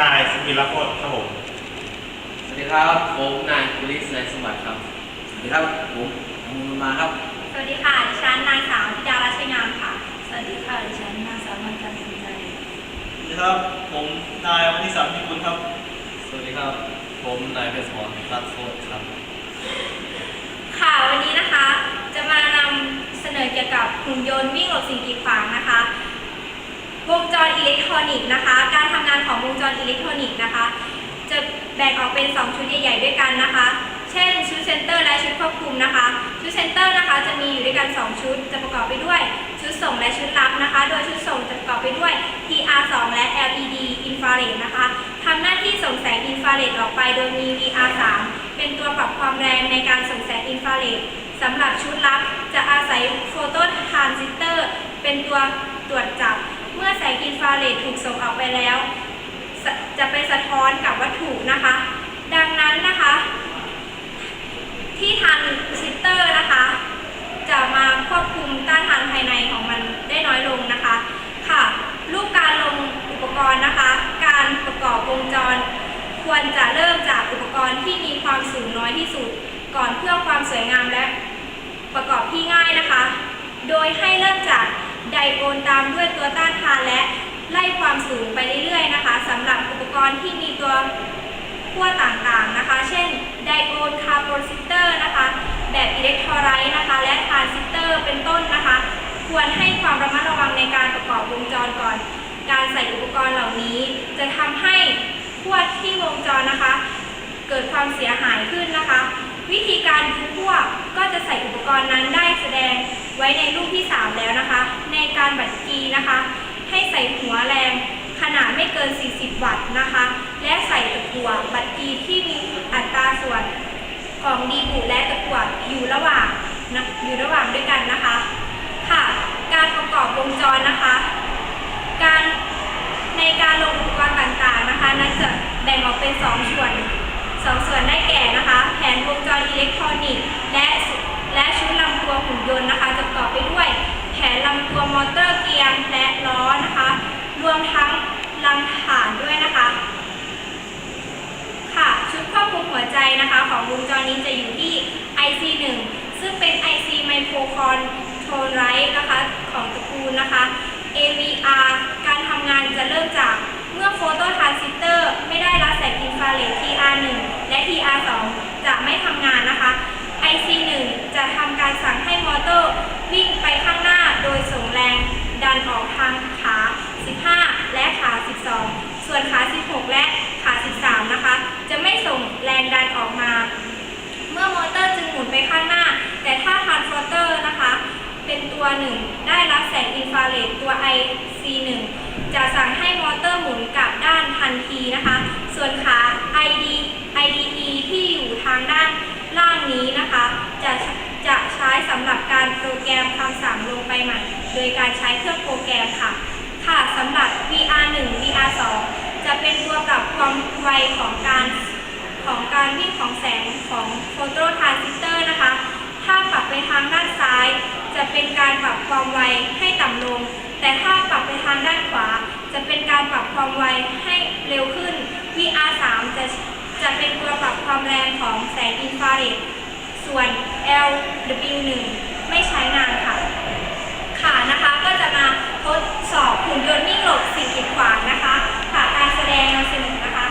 นายสุพิรพจน์ครับผมสวัสดีครับ ผมนายกุลิศนายสมบัติครับ สวัสดีครับ ผมอมุลมาครับ สวัสดีค่ะดิฉันนางสาวธิดารัชงามค่ะ สวัสดีค่ะดิฉันนางสาวมันจันทร์สุนทรสวัสดีครับ ผมนายวันที่สามพิกุลครับ สวัสดีครับ ผมนายเพชรสมรรัตน์โซดครับ ค่ะวันนี้นะคะ จะมานำเสนอเกี่ยวกับหุ่นยนต์วิ่งหลบสิ่งกีดขวางนะคะ วงจรอิเล็กทรอนิกส์นะคะ การทำงานของวงจรอิเล็กทรอนิกส์นะคะ จะแบ่งออกเป็น 2 ชุดใหญ่ๆด้วยกันนะคะ เช่นชุดเซนเตอร์และชุดควบคุมนะคะ ชุดเซนเตอร์นะคะจะมีอยู่ด้วยกัน 2 ชุด จะประกอบไปด้วยชุดส่งและชุดรับนะคะ โดยชุดส่งจะประกอบไปด้วย TR2 และ LED infrared นะคะทำหน้าที่ส่งแสงอินฟราเรดออกไปโดยมี VR3 เป็นตัวปรับความแรงในการส่งแสงอินฟราเรดสำหรับชุดรับจะอาศัยโฟโตทรานซิสเตอร์เป็นตัวตรวจจับ เมื่อแสงอินฟราเรดถูกส่งออกไปแล้ว จะไปสะท้อนกับวัตถุนะคะ ดังนั้นนะคะ ที่ทานซิสเตอร์นะคะ จะมาควบคุมต้านทานภายในของมันได้น้อยลงนะคะค่ะรูปการลงอุปกรณ์นะคะ การประกอบวงจร ควรจะเริ่มจากอุปกรณ์ที่มีความสูงน้อยที่สุด ก่อนเพื่อความสวยงามและประกอบที่ง่ายนะคะ โดยให้เริ่มจาก ไดโอนตามด้วยตัวต้านทานและไล่ความสูงไปเรื่อยๆนะคะสำหรับอุปกรณ์ที่มีตัวขั้วต่างๆนะคะ เช่นไดโอนคาร์โบซิสเตอร์นะคะ แบบอิเล็กทรไลต์นะคะ และทรานซิสเตอร์เป็นต้นนะคะ ควรให้ความระมัดระวังในการประกอบวงจรก่อน การใส่อุปกรณ์เหล่านี้ จะทำให้ขั้วที่วงจรนะคะ เกิดความเสียหายขึ้นนะคะ วิธีการดูขั้วก็จะใส่อุปกรณ์นั้นได้แสดงไว้ในรูปที่ 3 แล้ว นะคะในการบัดกีนะคะ ให้ใส่หัวแรงขนาดไม่เกิน 40 วัตต์นะคะ และใส่ตะกั่วบัดกีที่มีอัตราส่วนของดีบุและตะกั่วอยู่ระหว่างนะอยู่ระหว่างด้วยกันนะคะ ค่ะ การประกอบวงจรนะคะ การในการลงอุปกรณ์ต่างๆนะคะนั้นจะแบ่งออกเป็น 2 ส่วนสองส่วนได้แก่นะคะ แผนวงจรอิเล็กทรอนิกส์และและชุดลำตัวหุ่นยนต์นะคะ จะประกอบไปด้วย แผนลำตัวมอเตอร์เกียร์และล้อนะคะ รวมทั้งลังฐานด้วยนะคะ ค่ะชุดควบคุมหัวใจนะคะ ของวงจรนี้จะอยู่ที่ IC 1 ซึ่งเป็น IC Microcontroller นะคะของตระกูลนะคะ AVR การทำงานจะเริ่มจากเมื่อโฟโตทรานซิสเตอร์ไม่ได้รับแสงอินฟราเรด TR1 และ TR2 จะไม่ทำงานนะคะ IC 1 จะทำการสั่งให้มอเตอร์วิ่งไปข้างหน้าโดยส่งแรงดันออกทางขา 15 และขา 12 ส่วนขา 16 และขา 13 นะคะ จะไม่ส่งแรงดันออกมา เมื่อมอเตอร์จึงหมุนไปข้างหน้า แต่ถ้าทรานสฟอร์เตอร์นะคะ เป็น ตัวหนึ่งได้รับแสงอินฟราเรดตัว IC1 จะสั่งให้มอเตอร์หมุนกลับด้านทันทีนะคะ ส่วนขา ID IDE ที่อยู่ทางด้านล่างนี้นะคะ จะจะใช้สำหรับการโปรแกรมคำสั่งลงไปใหม่ โดยการใช้เครื่องโปรแกรมค่ะ ค่ะสำหรับ VR1 VR2 จะเป็นตัวปรับความไวของการของการวิ่งของแสงของโฟโตทรานซิสเตอร์นะคะ ถ้าปรับไปทางด้านซ้าย เป็นการปรับความไวให้ต่ำลง แต่ถ้าปรับไปทางด้านขวา จะเป็นการปรับความไวให้เร็วขึ้น VR3 จะจะเป็นตัวปรับความแรงของแสงอินฟราเรดส่วน LW1 ไม่ใช้งานค่ะ ค่ะนะคะก็จะมาทดสอบหุ่นยนต์วิ่งหลบสิ่งกีดขวางนะคะ ค่ะการแสดงนำเสนอนะคะ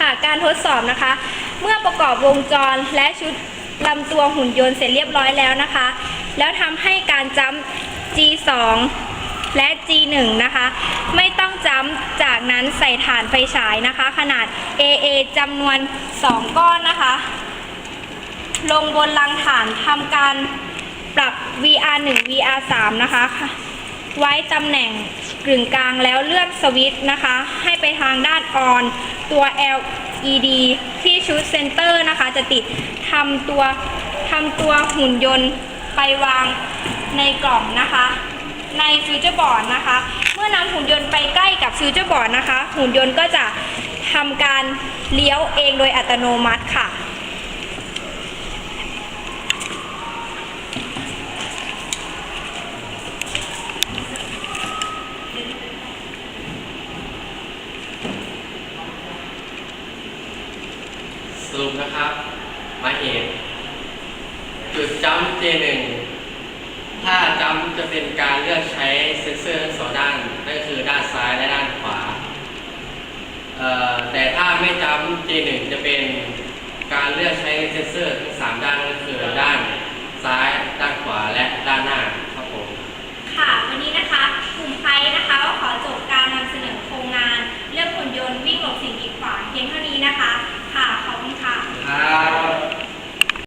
ค่ะ การทดสอบนะคะ เมื่อประกอบวงจรและชุดลำตัวหุ่นยนต์เสร็จเรียบร้อยแล้วนะคะ แล้วทำให้การจัมป์ G2 และ G1 นะคะ ไม่ต้องจัมจากนั้นใส่ฐานไฟฉายนะคะ ขนาด AA จำนวน 2 ก้อนนะคะ ลงบนรังฐานทำการปรับ VR1 VR3 นะคะ ไว้ตำแหน่งกึ่งกลางแล้วเลือกสวิตช์นะคะ ให้ไปทางด้าน on ตัว L LED ที่ชุดเซนเตอร์นะคะจะติดทำตัวทำตัวหุ่นยนต์ไปวางในกล่องนะคะ ในฟิวเจอร์บอร์ดนะคะ เมื่อนำหุ่นยนต์ไปใกล้กับฟิวเจอร์บอร์ดนะคะ หุ่นยนต์ก็จะทำการเลี้ยวเองโดยอัตโนมัติค่ะ สรุปนะครับ มาเหตุ จุดจัมป์ J1 ถ้าจัมป์จะเป็นการเลือกใช้เซ็นเซอร์สองด้านนั่นก็คือด้านซ้ายและด้านขวา แต่ถ้าไม่จัมป์ J1 จะเป็นการเลือกใช้เซ็นเซอร์ทั้งสามด้านก็คือด้านซ้าย ด้านขวาและด้านหน้า